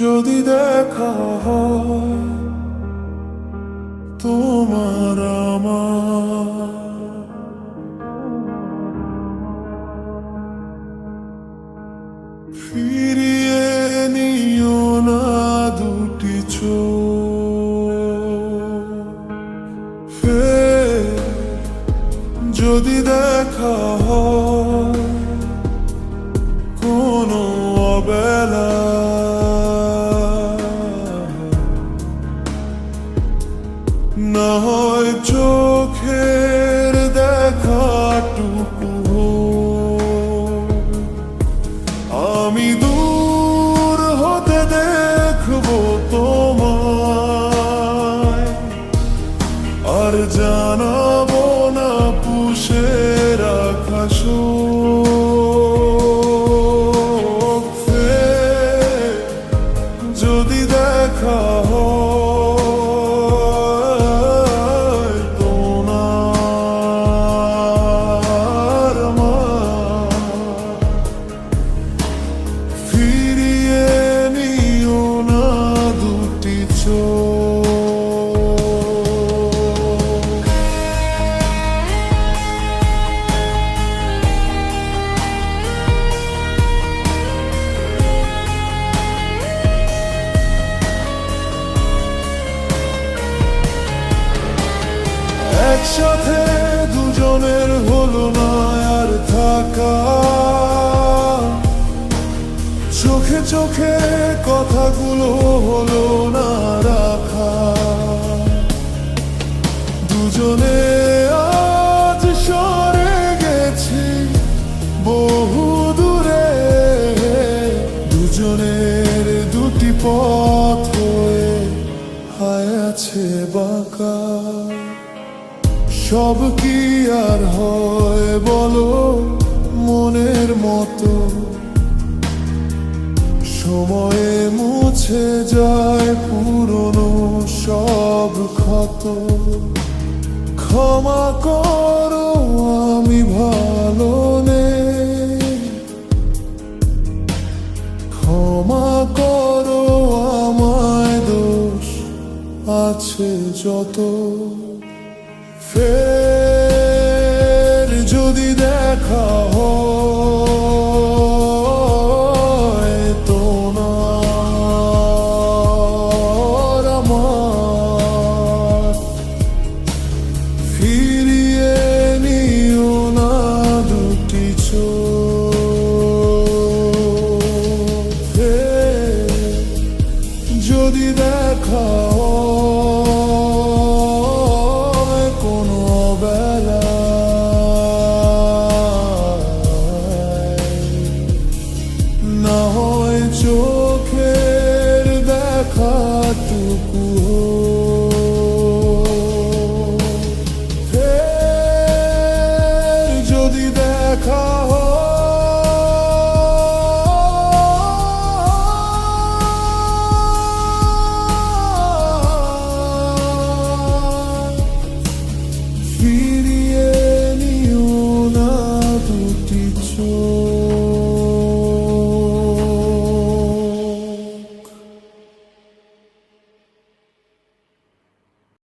যদি দেখা হয় তোমার আমার যদি দেখা হয় কোনো অবেলা, না হয় চোখের দেখাটুকু আমি দূর হতে দেখব তোমায়। আর জানাব Ooh. একসাথে দুজনের হলো না আর থাকা। চোখে চোখে কথাগুলো হলো না রাখা। দুজনে আজ সরে গেছি বহু দূরে। দুজনের দুটি পথ হয়ে হায় আছে বাঁকা। সব কি আর হয় বলো মনের মতো? সময়ে মুছে যায় পুরনো সব ক্ষত। ক্ষমা করো, আমি ভালো নেই। ক্ষমা করো, আমায় দোষ আছে যত। ফের যদি দেখা হয় তোমার আমার ফিরিয়ে নিও না দুটি যদি দেখা